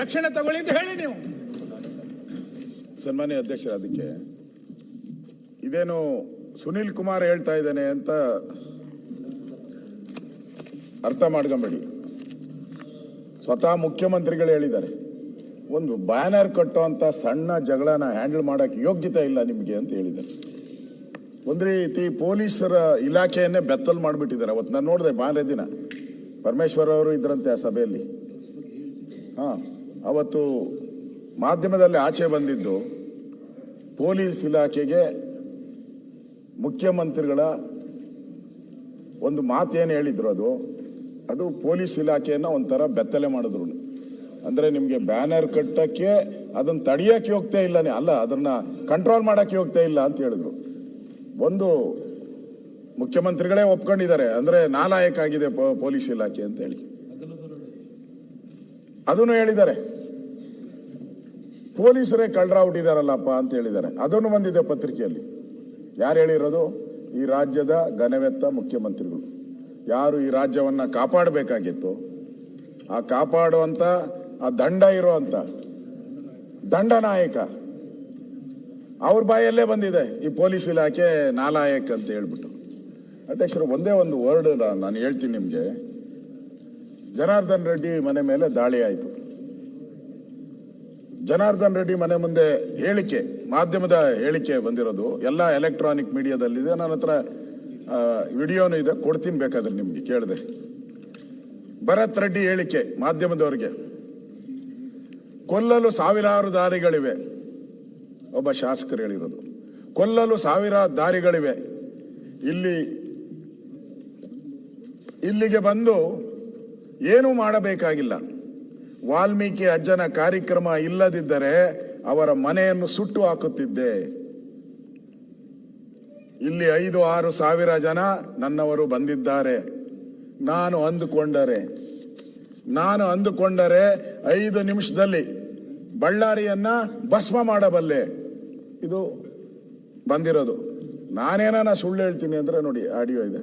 ರಕ್ಷಣೆ ತಗೊಳ್ಳಿ ಅಂತ ಹೇಳಿ ನೀವು. ಸನ್ಮಾನ್ಯ ಅಧ್ಯಕ್ಷರ, ಅದಕ್ಕೆ ಇದೇನು ಸುನಿಲ್ ಕುಮಾರ್ ಹೇಳ್ತಾ ಇದ್ದಾನೆ ಅಂತ ಅರ್ಥ ಮಾಡ್ಕೊಂಬೇಡಿ. ಸ್ವತಃ ಮುಖ್ಯಮಂತ್ರಿಗಳು ಹೇಳಿದ್ದಾರೆ, ಒಂದು ಬ್ಯಾನರ್ ಕಟ್ಟುವಂತ ಸಣ್ಣ ಜಗಳನ ಹ್ಯಾಂಡಲ್ ಮಾಡೋಕ್ಕೆ ಯೋಗ್ಯತೆ ಇಲ್ಲ ನಿಮಗೆ ಅಂತ ಹೇಳಿದ್ದಾರೆ. ಒಂದ್ ರೀತಿ ಪೊಲೀಸರ ಇಲಾಖೆಯನ್ನೇ ಬೆತ್ತಲ್ ಮಾಡಿಬಿಟ್ಟಿದ್ದಾರೆ. ಅವತ್ತು ನಾನು ನೋಡಿದೆ ಬಾನೆ ದಿನ ಪರಮೇಶ್ವರ್ ಅವರು ಇದ್ರಂತೆ ಆ ಸಭೆಯಲ್ಲಿ. ಹಾ. ಅವತ್ತು ಮಾಧ್ಯಮದಲ್ಲಿ ಆಚೆ ಬಂದಿದ್ದು ಪೊಲೀಸ್ ಇಲಾಖೆಗೆ ಮುಖ್ಯಮಂತ್ರಿಗಳ ಒಂದು ಮಾತೇನು ಹೇಳಿದ್ರು ಅದು. ಅದು ಪೊಲೀಸ್ ಇಲಾಖೆಯನ್ನು ಒಂಥರ ಬೆತ್ತಲೆ ಮಾಡಿದ್ರು. ಅಂದ್ರೆ ನಿಮಗೆ ಬ್ಯಾನರ್ ಕಟ್ಟಕ್ಕೆ ಅದನ್ನ ತಡಿಯಕ್ಕೆ ಹೋಗ್ತಾ ಇಲ್ಲನೆ. ಅಲ್ಲ, ಅದನ್ನ ಕಂಟ್ರೋಲ್ ಮಾಡಕ್ಕೆ ಹೋಗ್ತಾ ಇಲ್ಲ ಅಂತ ಹೇಳಿದ್ರು. ಒಂದು ಮುಖ್ಯಮಂತ್ರಿಗಳೇ ಒಪ್ಕೊಂಡಿದ್ದಾರೆ. ಅಂದ್ರೆ ನಾಲಾಯಕ ಆಗಿದೆ ಪೊಲೀಸ್ ಇಲಾಖೆ ಅಂತ ಹೇಳಿ. ಅದನ್ನು ಹೇಳಿದ್ದಾರೆ. ಪೊಲೀಸರೇ ಕಳ್ಳರಾಗ್ಬಿಟ್ಟಿದಾರಲ್ಲಪ್ಪ ಅಂತ ಹೇಳಿದ್ದಾರೆ. ಅದನ್ನು ಬಂದಿದೆ ಪತ್ರಿಕೆಯಲ್ಲಿ. ಯಾರು ಹೇಳಿರೋದು? ಈ ರಾಜ್ಯದ ಘನವೆತ್ತ ಮುಖ್ಯಮಂತ್ರಿಗಳು. ಯಾರು ಈ ರಾಜ್ಯವನ್ನ ಕಾಪಾಡಬೇಕಾಗಿತ್ತು? ಆ ಕಾಪಾಡುವಂತ, ಆ ದಂಡ ಇರುವಂಥ ದಂಡ ನಾಯಕ ಅವ್ರ ಬಾಯಲ್ಲೇ ಬಂದಿದೆ. ಈ ಪೊಲೀಸ್ ಇಲಾಖೆ ನಾಲಾಯಕ್ ಅಂತ ಹೇಳ್ಬಿಟ್ಟು. ಅಧ್ಯಕ್ಷರು, ಒಂದೇ ಒಂದು ವರ್ಡ್ ನಾನು ಹೇಳ್ತೀನಿ ನಿಮ್ಗೆ. ಜನಾರ್ದನ್ ರೆಡ್ಡಿ ಮನೆ ಮೇಲೆ ದಾಳಿ ಆಯಿತು. ಜನಾರ್ದನ್ ರೆಡ್ಡಿ ಮನೆ ಮುಂದೆ ಹೇಳಿಕೆ, ಮಾಧ್ಯಮದ ಹೇಳಿಕೆ ಬಂದಿರೋದು. ಎಲ್ಲ ಎಲೆಕ್ಟ್ರಾನಿಕ್ ಮೀಡಿಯಾದಲ್ಲಿದೆ. ನನ್ನ ಹತ್ರ ವಿಡಿಯೋನೂ ಇದೆ. ಕೊಡ್ತೀನಿ ಬೇಕಾದ್ರೆ ನಿಮಗೆ ಕೇಳಿದೆ ಭರತ್ ರೆಡ್ಡಿ ಹೇಳಿಕೆ ಮಾಧ್ಯಮದವರಿಗೆ. ಕೊಲ್ಲಲು ಸಾವಿರಾರು ದಾರಿಗಳಿವೆ. ಒಬ್ಬ ಶಾಸಕರು ಹೇಳಿರೋದು. ಕೊಲ್ಲಲು ಸಾವಿರ ದಾರಿಗಳಿವೆ. ಇಲ್ಲಿ, ಇಲ್ಲಿಗೆ ಬಂದು ಏನೂ ಮಾಡಬೇಕಾಗಿಲ್ಲ. ವಾಲ್ಮೀಕಿ ಅಜ್ಜನ ಕಾರ್ಯಕ್ರಮ ಇಲ್ಲದಿದ್ದರೆ ಅವರ ಮನೆಯನ್ನು ಸುಟ್ಟು ಹಾಕುತ್ತಿದ್ದೆ. ಇಲ್ಲಿ ಐದು ಆರು ಸಾವಿರ ಜನ ನನ್ನವರು ಬಂದಿದ್ದಾರೆ. ನಾನು ಅಂದುಕೊಂಡರೆ ನಾನು ಅಂದುಕೊಂಡರೆ ಐದು ನಿಮಿಷದಲ್ಲಿ ಬಳ್ಳಾರಿಯನ್ನ ಭಸ್ಮ ಮಾಡಬಲ್ಲೆ. ಇದು ಬಂದಿರೋದು. ನಾನೇನ ಸುಳ್ಳು ಹೇಳ್ತೀನಿ ಅಂದ್ರೆ ನೋಡಿ, ಆಡಿಯೋ ಇದೆ.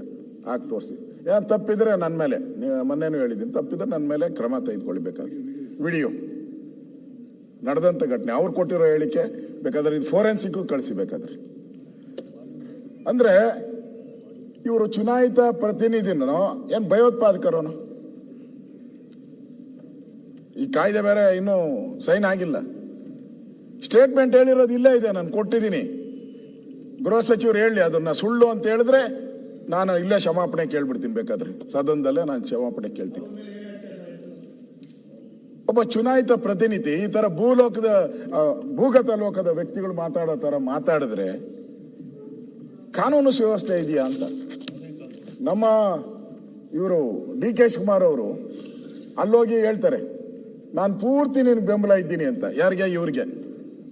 ಹಾಕಿ ತೋರಿಸಿ. ಏನ್ ತಪ್ಪಿದ್ರೆ ನನ್ನ ಮೇಲೆ. ಮೊನ್ನೆನೂ ಹೇಳಿದ್ದೀನಿ, ತಪ್ಪಿದ್ರೆ ನನ್ನ ಮೇಲೆ ಕ್ರಮ ತೆಗೆದುಕೊಳ್ಬೇಕಾಗಿ ವಿಡಿಯೋ. ನಡೆದಂಥ ಘಟನೆ. ಅವ್ರು ಕೊಟ್ಟಿರೋ ಹೇಳಿಕೆ ಬೇಕಾದ್ರೆ ಇದು ಫೋರೆನ್ಸಿಕ್ ಕಳಿಸಿ ಬೇಕಾದ್ರೆ ಅಂದ್ರೆ, ಇವರು ಚುನಾಯಿತ ಪ್ರತಿನಿಧಿನೋ, ಏನು ಭಯೋತ್ಪಾದಕರೋನು? ಈ ಕಾಯ್ದೆ ಬೇರೆ ಇನ್ನೂ ಸೈನ್ ಆಗಿಲ್ಲ. ಸ್ಟೇಟ್ಮೆಂಟ್ ಹೇಳಿರೋದು ಇಲ್ಲೇ ಇದೆ, ನಾನು ಕೊಟ್ಟಿದ್ದೀನಿ. ಗೃಹ ಸಚಿವರು ಹೇಳಿ ಅದನ್ನ ಸುಳ್ಳು ಅಂತ ಹೇಳಿದ್ರೆ ನಾನು ಇಲ್ಲೇ ಕ್ಷಮಾಪಣೆ ಕೇಳ್ಬಿಡ್ತೀನಿ ಬೇಕಾದ್ರೆ. ಸದನದಲ್ಲೇ ನಾನು ಕ್ಷಮಾಪಣೆ ಕೇಳ್ತೀನಿ. ಒಬ್ಬ ಚುನಾಯಿತ ಪ್ರತಿನಿಧಿ ಈ ತರ ಭೂಲೋಕದ ಭೂಗತ ಲೋಕದ ವ್ಯಕ್ತಿಗಳು ಮಾತಾಡೋ ತರ ಮಾತಾಡಿದ್ರೆ ಕಾನೂನು ಸುವ್ಯವಸ್ಥೆ ಇದೆಯಾ ಅಂತ. ನಮ್ಮ ಇವರು ಡಿ ಕೆ ಶಿವಕುಮಾರ್ ಅವರು ಅಲ್ಲೋಗಿ ಹೇಳ್ತಾರೆ, ನಾನು ಪೂರ್ತಿ ನಿನ್ ಬೆಂಬಲ ಇದ್ದೀನಿ ಅಂತ. ಯಾರಿಗೆ? ಇವ್ರಿಗೆ.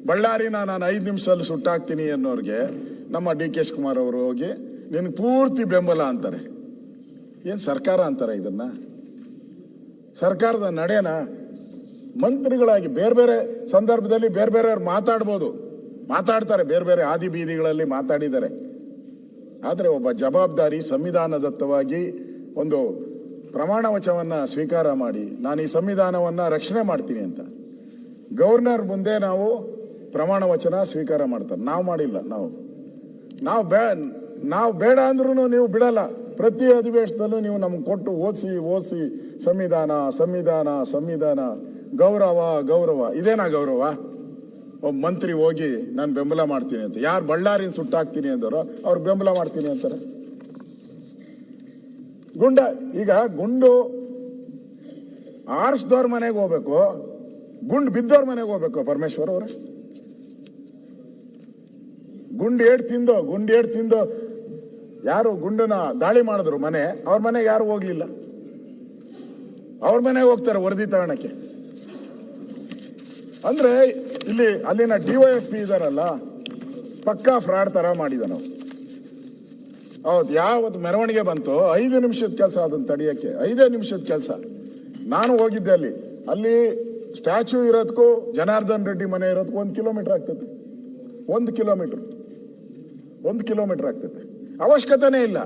ಬಳ್ಳಾರಿನ ನಾನು ಐದು ನಿಮಿಷದಲ್ಲಿ ಸುಟ್ಟಾಕ್ತೀನಿ ಅನ್ನೋರಿಗೆ ನಮ್ಮ ಡಿ ಕೆ ಶಿವಕುಮಾರ್ ಅವರು ಹೋಗಿ ನಿನ್ ಪೂರ್ತಿ ಬೆಂಬಲ ಅಂತಾರೆ. ಏನು ಸರ್ಕಾರ ಅಂತಾರೆ ಇದನ್ನ? ಸರ್ಕಾರದ ನಡೆನ ಮಂತ್ರಿಗಳಾಗಿ ಬೇರೆ ಬೇರೆ ಸಂದರ್ಭದಲ್ಲಿ ಬೇರೆ ಬೇರೆಯವ್ರು ಮಾತಾಡ್ಬೋದು. ಮಾತಾಡ್ತಾರೆ ಬೇರೆ ಬೇರೆ ಆದಿ ಬೀದಿಗಳಲ್ಲಿ ಮಾತಾಡಿದ್ದಾರೆ. ಆದರೆ ಒಬ್ಬ ಜವಾಬ್ದಾರಿ ಸಂವಿಧಾನದತ್ತವಾಗಿ ಒಂದು ಪ್ರಮಾಣ ವಚವನ್ನು ಸ್ವೀಕಾರ ಮಾಡಿ, ನಾನು ಈ ಸಂವಿಧಾನವನ್ನು ರಕ್ಷಣೆ ಮಾಡ್ತೀನಿ ಅಂತ. ಗವರ್ನರ್ ಮುಂದೆ ನಾವು ಪ್ರಮಾಣ ವಚನ ಸ್ವೀಕಾರ ಮಾಡ್ತಾರೆ. ನಾವು ಮಾಡಿಲ್ಲ, ನಾವು. ನಾವು ಬೇ ನಾವು ಬೇಡ ಅಂದ್ರೂ ನೀವು ಬಿಡಲ್ಲ. ಪ್ರತಿ ಅಧಿವೇಶನದಲ್ಲೂ ನೀವು ನಮ್ಗೆ ಕೊಟ್ಟು ಓದಿಸಿ ಓದಿಸಿ, ಸಂವಿಧಾನ ಸಂವಿಧಾನ ಸಂವಿಧಾನ, ಗೌರವ ಗೌರವ. ಇದೇನಾ ಗೌರವ? ಒಬ್ಬ ಮಂತ್ರಿ ಹೋಗಿ ನಾನು ಬೆಂಬಲ ಮಾಡ್ತೀನಿ ಅಂತ. ಯಾರು ಬಳ್ಳಾರಿನ ಸುಟ್ಟಾಕ್ತೀನಿ ಅಂದರೋ ಅವ್ರು ಬೆಂಬಲ ಮಾಡ್ತೀನಿ ಅಂತಾರೆ. ಗುಂಡ, ಈಗ ಗುಂಡು ಆರಿಸ್ದವ್ರ ಮನೆಗೆ ಹೋಗ್ಬೇಕು, ಗುಂಡು ಬಿದ್ದವ್ರ ಮನೆಗೆ ಹೋಗ್ಬೇಕು ಪರಮೇಶ್ವರ್ ಅವರು. ಗುಂಡು ಏಡ್ ತಿಂದೋ, ಗುಂಡು ಏಡ್ ತಿಂದೋ ಯಾರು ಗುಂಡನ ದಾಳಿ ಮಾಡಿದ್ರು ಮನೆ, ಅವ್ರ ಮನೆಗೆ ಯಾರು ಹೋಗ್ಲಿಲ್ಲ. ಅವ್ರ ಮನೆಗೆ ಹೋಗ್ತಾರೆ ವರದಿ ತಗೊಳಕ್ಕೆ ಅಂದ್ರೆ ಇಲ್ಲಿ ಅಲ್ಲಿನ ಡಿವೈಎಸ್ ಪಿ ಇದಾರಲ್ಲ, ಪಕ್ಕಾ ಫ್ರಾಡ್ ತರ ಮಾಡಿದ ನಾವು. ಹೌದು, ಯಾವತ್ತು ಮೆರವಣಿಗೆ ಬಂತು, ಐದು ನಿಮಿಷದ ಕೆಲಸ ಅದನ್ನ ತಡಿಯಕ್ಕೆ, ಐದೇ ನಿಮಿಷದ ಕೆಲಸ. ನಾನು ಹೋಗಿದ್ದೆ ಅಲ್ಲಿ. ಅಲ್ಲಿ ಸ್ಟ್ಯಾಚು ಇರೋದಕ್ಕೂ ಜನಾರ್ದನ್ ರೆಡ್ಡಿ ಮನೆ ಇರೋದಕ್ಕೂ ಒಂದು ಕಿಲೋಮೀಟರ್ ಆಗ್ತದೆ. ಒಂದು ಕಿಲೋಮೀಟರ್. ಒಂದು ಕಿಲೋಮೀಟರ್ ಆಗ್ತದೆ. ಅವಶ್ಯಕತೆನೇ ಇಲ್ಲ.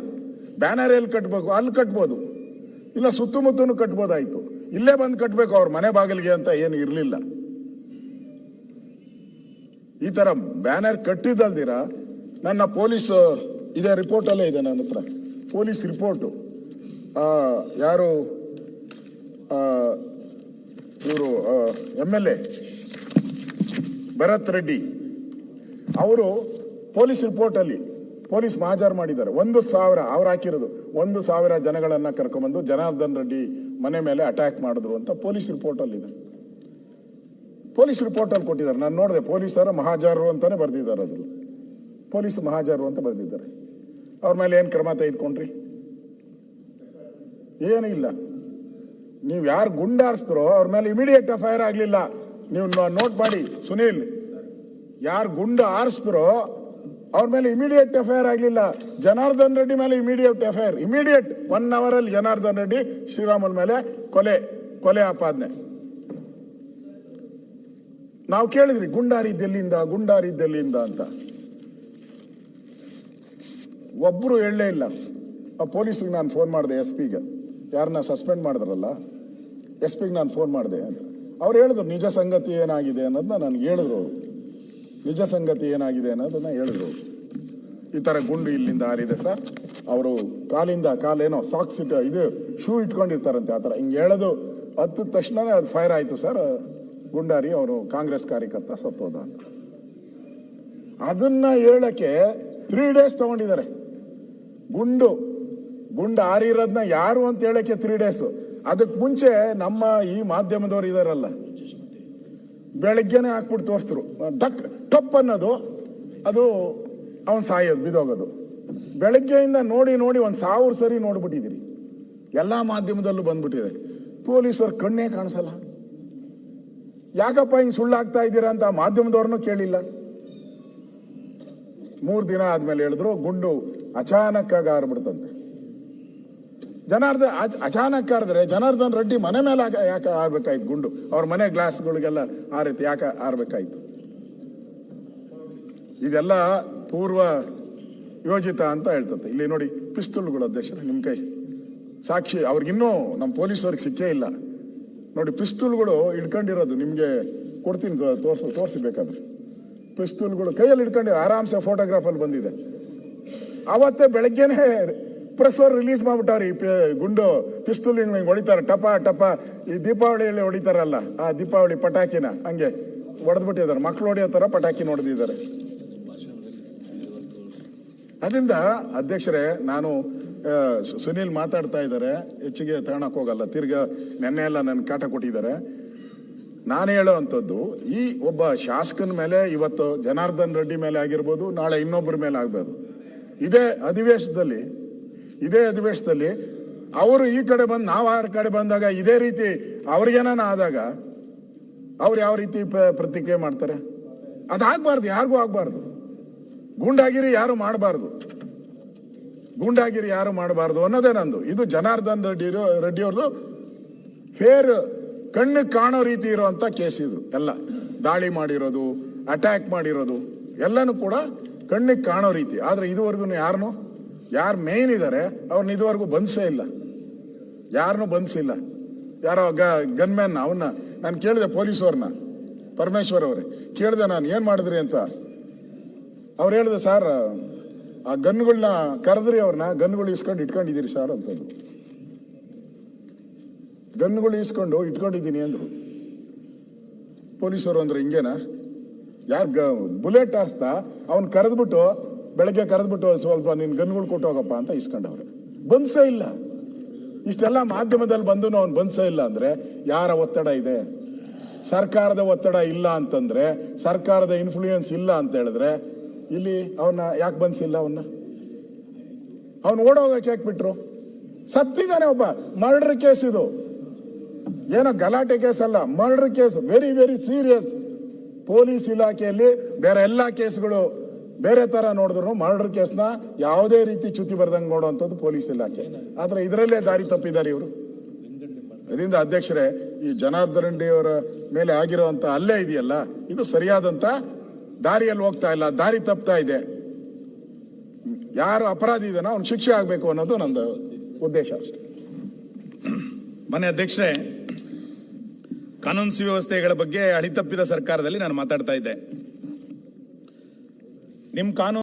ಬ್ಯಾನರ್ ಎಲ್ಲಿ ಕಟ್ಟಬೇಕು ಅಲ್ಲಿ ಕಟ್ಬೋದು. ಇಲ್ಲ ಸುತ್ತಮುತ್ತನು ಕಟ್ಬೋದಾಯ್ತು. ಇಲ್ಲೇ ಬಂದು ಕಟ್ಟಬೇಕು ಅವ್ರ ಮನೆ ಬಾಗಿಲಿಗೆ ಅಂತ ಏನು ಇರಲಿಲ್ಲ. ಈ ತರ ಬ್ಯಾನರ್ ಕಟ್ಟಿದ್ದಲ್ದಿರ? ನನ್ನ ಪೊಲೀಸ್ ಇದೆ ರಿಪೋರ್ಟ್ ಅಲ್ಲೇ ಇದೆ ನನ್ನ ಹತ್ರ. ಪೊಲೀಸ್ ರಿಪೋರ್ಟು ಯಾರು ಇವರು M L A Bharat Reddy. ಅವರು ಪೊಲೀಸ್ ರಿಪೋರ್ಟ್ ಅಲ್ಲಿ ಪೊಲೀಸ್ ಮಹಾಜಾರ್ ಮಾಡಿದ್ದಾರೆ. ಒಂದು ಸಾವಿರ ಅವ್ರು ಹಾಕಿರೋದು. ಒಂದು ಸಾವಿರ ಜನಗಳನ್ನ ಕರ್ಕೊಂಡ್ಬಂದು ಜನಾರ್ದನ್ ರೆಡ್ಡಿ ಮನೆ ಮೇಲೆ ಅಟ್ಯಾಕ್ ಮಾಡಿದ್ರು ಅಂತ ಪೊಲೀಸ್ ರಿಪೋರ್ಟ್ ಅಲ್ಲಿ ಇದೆ. ಪೊಲೀಸ್ ರಿಪೋರ್ಟ್ ಅಲ್ಲಿ ಕೊಟ್ಟಿದ್ದಾರೆ. ನಾನು ನೋಡಿದೆ, ಪೊಲೀಸರ ಮಹಾಜಾರರು ಅಂತಾನೆ ಬರೆದಿದ್ದಾರೆ ಅದ್ರಲ್ಲಿ. ಪೊಲೀಸ್ ಮಹಾಜಾರು ಅಂತ ಬರೆದಿದ್ದಾರೆ. ಅವ್ರ ಮೇಲೆ ಏನು ಕ್ರಮ ತೆಗೆದುಕೊಂಡ್ರಿ? ಏನೂ ಇಲ್ಲ. ನೀವು ಯಾರು ಗುಂಡಾರಿಸಿದ್ರೋ ಅವ್ರ ಮೇಲೆ ಇಮಿಡಿಯೇಟ್ ಫೈರ್ ಆಗಲಿಲ್ಲ. ನೀವು ನೋಟ್ ಮಾಡಿ. ಸುನೀಲ್, ಯಾರು ಗುಂಡ ಆರಿಸಿದ್ರೋ ಅವ್ರ ಮೇಲೆ ಇಮಿಡಿಯೇಟ್ ಎಫ್ಐಆರ್ ಆಗಲಿಲ್ಲ. ಜನಾರ್ದನ್ ರೆಡ್ಡಿ ಮೇಲೆ immediate FIR immediate one hour ಅಲ್ಲಿ ಜನಾರ್ದನ್ ರೆಡ್ಡಿ ಶ್ರೀರಾಮನ್ ಮೇಲೆ ಕೊಲೆ ಕೊಲೆ ಆಪಾದನೆ. ನಾವು ಕೇಳಿದ್ರಿ ಗುಂಡಾರಿದ್ದೆಲ್ಲಿಂದ ಗುಂಡಾರಿದ್ದೆಲ್ಲಿಂದ ಅಂತ. ಒಬ್ರು ಹೇಳಲೇ ಇಲ್ಲ. ಆ ಪೊಲೀಸಿಗೆ ನಾನು ಫೋನ್ ಮಾಡಿದೆ ಎಸ್ ಪಿಗೆ ಯಾರನ್ನ ಸಸ್ಪೆಂಡ್ ಮಾಡಿದ್ರಲ್ಲ ಎಸ್ ಪಿಗೆ ನಾನು ಫೋನ್ ಮಾಡಿದೆ ಅಂತ. ಅವ್ರು ಹೇಳಿದ್ರು, ನಿಜ ಸಂಗತಿ ಏನಾಗಿದೆ ಅನ್ನೋದನ್ನ ನನಗೆ ಹೇಳಿದ್ರು ಅವರು. ನಿಜ ಸಂಗತಿ ಏನಾಗಿದೆ ಅನ್ನೋದನ್ನ ಹೇಳಿದ್ರು. ಈ ತರ ಗುಂಡು ಇಲ್ಲಿಂದ ಹಾರಿದೆ ಸರ್. ಅವರು ಕಾಲಿಂದ ಕಾಲೇನೋ ಸಾಕ್ಸ್ ಇಟ್ಟು ಇದು ಶೂ ಇಟ್ಕೊಂಡಿರ್ತಾರಂತೆ ಆ ಥರ. ಹಿಂಗೆ ಹೇಳೋದು ಹತ್ತಿದ ತಕ್ಷಣನೇ ಅದು ಫೈರ್ ಆಯ್ತು ಸರ್. ಗುಂಡಾರಿ ಅವರು ಕಾಂಗ್ರೆಸ್ ಕಾರ್ಯಕರ್ತ ಸತ್ತೋದ ಅಂತ. ಅದನ್ನ ಹೇಳಕ್ಕೆ ತ್ರೀ ಡೇಸ್ ತಗೊಂಡಿದ್ದಾರೆ. ಗುಂಡು ಗುಂಡು ಆರಿರೋದನ್ನ ಯಾರು ಅಂತ ಹೇಳಕ್ಕೆ ತ್ರೀ ಡೇಸ್ ಅದಕ್ಕೆ ಮುಂಚೆ ನಮ್ಮ ಈ ಮಾಧ್ಯಮದವರು ಇದಾರಲ್ಲ. ಬೆಳಗ್ಗೆನೆ ಹಾಕ್ಬಿಟ್ಟು ತೋರಿಸ್ತರು ಡಕ್, ಟಪ್ ಅನ್ನೋದು, ಅದು ಅವನ್ ಸಾಯೋದು ಬಿದೋಗೋದು ಬೆಳಗ್ಗೆಯಿಂದ ನೋಡಿ ನೋಡಿ ಒಂದು ಸಾವಿರ ಸರಿ ನೋಡ್ಬಿಟ್ಟಿದ್ದೀರಿ ಎಲ್ಲಾ ಮಾಧ್ಯಮದಲ್ಲೂ ಬಂದ್ಬಿಟ್ಟಿದೆ. ಪೊಲೀಸರು ಕಣ್ಣೇ ಕಾಣಿಸಲ್ಲ. ಯಾಕಪ್ಪ ಹಿಂಗೆ ಸುಳ್ಳಾಗ್ತಾ ಇದ್ದೀರಾ ಅಂತ ಮಾಧ್ಯಮದವ್ರನ್ನೂ ಕೇಳಿಲ್ಲ. ಮೂರು ದಿನ ಆದ್ಮೇಲೆ ಹೇಳಿದ್ರು, ಗುಂಡು ಅಚಾನಕ್ ಆಗಿ ಆರ್ಬಿಡ್ತಂತೆ. ಜನಾರ್ದನ್ ಅಚಾನಕ್ ಆರಿದ್ರೆ ಜನಾರ್ದನ್ ರೆಡ್ಡಿ ಮನೆ ಮೇಲೆ ಯಾಕೆ ಆಡ್ಬೇಕಾಯ್ತು ಗುಂಡು? ಅವ್ರ ಮನೆ ಗ್ಲಾಸ್ಗಳಿಗೆಲ್ಲ ರೀತಿ ಯಾಕೆ ಆರ್ಬೇಕಾಯ್ತು? ಇದೆಲ್ಲ ಪೂರ್ವ ಯೋಜಿತ ಅಂತ ಹೇಳ್ತತೆ. ಇಲ್ಲಿ ನೋಡಿ, ಪಿಸ್ತೂಲ್ಗಳು ಅಧ್ಯಕ್ಷರ ನಿಮ್ ಕೈ. ಸಾಕ್ಷಿ, ಅವ್ರಿಗಿನ್ನೂ ನಮ್ಮ ಪೊಲೀಸವ್ರಿಗೆ ಸಿಕ್ಕೇ ಇಲ್ಲ. ನೋಡಿ, ಪಿಸ್ತೂಲ್ಗಳು ಇಟ್ಕೊಂಡಿರೋದು ನಿಮ್ಗೆ ಕೊಡ್ತೀನಿ ತೋರ್ಸು, ತೋರಿಸಬೇಕಾದ್ರೆ. ಪಿಸ್ತೂಲ್ಗಳು ಕೈಯಲ್ಲಿ ಇಟ್ಕೊಂಡಿರೋ ಆರಾಮ್ಸೆ ಫೋಟೋಗ್ರಾಫಲ್ಲಿ ಬಂದಿದೆ. ಅವತ್ತೇ ಬೆಳಗ್ಗೆನೆ ಪ್ರೆಸ್ ಅವ್ರು ರಿಲೀಸ್ ಪಿ- ಗುಂಡು ಪಿಸ್ತೂಲ್ ಹೊಡಿತಾರೆ, ಟಪ ಟಪ. ಈ ದೀಪಾವಳಿಯಲ್ಲಿ ಹೊಡಿತಾರಲ್ಲ, ಆ ದೀಪಾವಳಿ ಪಟಾಕಿನ, ಹಂಗೆ ಹೊಡೆದ್ಬಿಟ್ಟಿದ್ದಾರೆ ಮಕ್ಳು ಹೊಡೆಯೋ ತರ ಪಟಾಕಿ ಹೊಡೆದಿದ್ದಾರೆ ಅದರಿಂದ ಅಧ್ಯಕ್ಷರೇ, ನಾನು ಸುನೀಲ್ ಮಾತಾಡ್ತಾ ಇದ್ದಾರೆ. ಹೆಚ್ಚಿಗೆ ತಗೊಳಕ್ ಹೋಗಲ್ಲ. ತಿರ್ಗಾ ನೆನ್ನೆ ಎಲ್ಲ ನನ್ನ ಕಾಟ ಕೊಟ್ಟಿದ್ದಾರೆ. ನಾನು ಹೇಳೋ ಅಂಥದ್ದು, ಈ ಒಬ್ಬ ಶಾಸಕನ ಮೇಲೆ, ಇವತ್ತು ಜನಾರ್ದನ್ ರೆಡ್ಡಿ ಮೇಲೆ ಆಗಿರ್ಬೋದು, ನಾಳೆ ಇನ್ನೊಬ್ಬರ ಮೇಲೆ ಆಗ್ಬೋದು ಇದೇ ಅಧಿವೇಶನದಲ್ಲಿ ಇದೇ ಅಧಿವೇಶನದಲ್ಲಿ ಅವರು ಈ ಕಡೆ ಬಂದು, ನಾವು ಆ ಕಡೆ ಬಂದಾಗ ಇದೇ ರೀತಿ ಅವ್ರಿಗೇನ ಆದಾಗ ಅವ್ರು ಯಾವ ರೀತಿ ಪ್ರ- ಪ್ರತಿಕ್ರಿಯೆ ಮಾಡ್ತಾರೆ? ಅದಾಗಬಾರ್ದು ಯಾರಿಗೂ ಆಗಬಾರ್ದು. ಗೂಂಡಾಗಿರಿ ಯಾರು ಮಾಡಬಾರ್ದು. ಗೂಂಡಾಗಿರಿ ಯಾರು ಮಾಡಬಾರ್ದು ಅನ್ನೋದೇ ನಂದು. ಇದು ಜನಾರ್ದನ್ ರೆಡ್ಡಿ ರೆಡ್ಡಿ ಅವ್ರದ್ದು ಫೇರ್ ಕಣ್ಣು ಕಾಣೋ ರೀತಿ ಇರುವಂತ ಕೇಸ್ ಇದು, ಎಲ್ಲ. ದಾಳಿ ಮಾಡಿರೋದು ಅಟ್ಯಾಕ್ ಮಾಡಿರೋದು, ಎಲ್ಲನೂ ಕೂಡ ಕಣ್ಣಿಗೆ ಕಾಣೋ ರೀತಿ. ಆದ್ರೆ ಇದುವರೆಗೂ ಯಾರನ್ನು ಯಾರು ಮೇನ್ ಇದ್ದಾರೆ ಅವ್ರನ್ನ ಇದುವರೆಗೂ ಬಂಧಿಸೇ ಇಲ್ಲ. ಯಾರನ್ನೂ ಬಂಧಿಸಿಲ್ಲ ಯಾರೋ ಗ ಗನ್ಮ್ಯಾನ್ ಅವನ್ನ ನಾನು ಕೇಳಿದೆ ಪೊಲೀಸವ್ರನ್ನ ಪರಮೇಶ್ವರ್ ಅವರೇ. ಕೇಳಿದೆ ನಾನು, ಏನು ಮಾಡಿದ್ರಿ ಅಂತ. ಅವ್ರು ಹೇಳಿದೆ, ಸರ್, ಆ ಗನ್ಗಳನ್ನ ಕರೆದ್ರಿ ಅವ್ರನ್ನ ಗನ್ಗಳು ಇಸ್ಕೊಂಡು ಇಟ್ಕೊಂಡಿದ್ದೀರಿ ಸರ್, ಅಂತಂದ್ರು. ಗನ್ಗಳು ಇಸ್ಕೊಂಡು ಇಟ್ಕೊಂಡಿದ್ದೀನಿ ಅಂದ್ರು. ಪೊಲೀಸರು ಅಂದ್ರೆ ಹಿಂಗೇನಾ? ಯಾರು ಬುಲೆಟ್ ಹಾರಿಸ್ತಾ ಅವ್ನ ಕರೆದ್ಬಿಟ್ಟು ಬೆಳಗ್ಗೆ ಕರೆದ್ಬಿಟ್ಟು ಸ್ವಲ್ಪ ನಿನ್ ಗನ್ಗಳು ಕೊಟ್ಟು ಹೋಗಪ್ಪ ಅಂತ ಇಸ್ಕೊಂಡವ್ರೆ. ಬಂದ್ಸೇ ಇಲ್ಲ. ಇಷ್ಟೆಲ್ಲ ಮಾಧ್ಯಮದಲ್ಲಿ ಬಂದು ಅವ್ನು ಬಂದ್ಸೇ ಇಲ್ಲ ಅಂದ್ರೆ ಯಾರ ಒತ್ತಡ ಇದೆ? ಸರ್ಕಾರದ ಒತ್ತಡ ಇಲ್ಲ ಅಂತಂದ್ರೆ, ಸರ್ಕಾರದ ಇನ್ಫ್ಲೂಯೆನ್ಸ್ ಇಲ್ಲ ಅಂತ ಹೇಳಿದ್ರೆ ಇಲ್ಲಿ ಅವನ್ನ ಯಾಕೆ ಬಂದ್ಸಿಲ್ಲ ಅವನ್ನ ಅವನು ಓಡೋಗಕ್ಕೆ ಯಾಕೆ ಬಿಟ್ರು? ಸತ್ತಿದ್ದಾನೆ ಒಬ್ಬ. ಮರ್ಡರ್ ಕೇಸ್ ಇದು. ಏನೋ ಗಲಾಟೆ ಕೇಸ್ ಅಲ್ಲ. Murder case very very serious police ಇಲಾಖೆಯಲ್ಲಿ ಬೇರೆ ಎಲ್ಲಾ ಕೇಸ್ಗಳು ಬೇರೆ ತರ ನೋಡಿದ್ರು ಮರ್ಡರ್ ಕೇಸ್ನ ಯಾವುದೇ ರೀತಿ ಚ್ಯುತಿ ಬರ್ದಂಗೆ ನೋಡುವಂಥದ್ದು ಪೊಲೀಸ್ ಇಲಾಖೆ. ಆದ್ರೆ ಇದರಲ್ಲೇ ದಾರಿ ತಪ್ಪಿದ್ದಾರೆ ಇವರು. ಅದರಿಂದ ಅಧ್ಯಕ್ಷರೇ, ಈ ಜನಾರ್ದನ್ ಅವರ ಮೇಲೆ ಆಗಿರುವಂತ ಅಲ್ಲೇ ಇದೆಯಲ್ಲ, ಇದು ಸರಿಯಾದಂತ ದಾರಿಯಲ್ಲಿ ಹೋಗ್ತಾ ಇಲ್ಲ, ದಾರಿ ತಪ್ತಾ ಇದೆ. ಯಾರು ಅಪರಾಧಿ ಇದನ್ನ ಅವ್ನು ಶಿಕ್ಷೆ ಆಗ್ಬೇಕು ಅನ್ನೋದು ನಂದು ಉದ್ದೇಶ ಅಷ್ಟೇ. ಮನೆ ಅಧ್ಯಕ್ಷರೇ, ಕಾನೂನು ಸುವ್ಯವಸ್ಥೆಗಳ ಬಗ್ಗೆ ಅಳಿತಪ್ಪಿದ ಸರ್ಕಾರದಲ್ಲಿ ನಾನು ಮಾತಾಡ್ತಾ ಇದ್ದೆ. ನಿಮ್ ಕಾನೂನು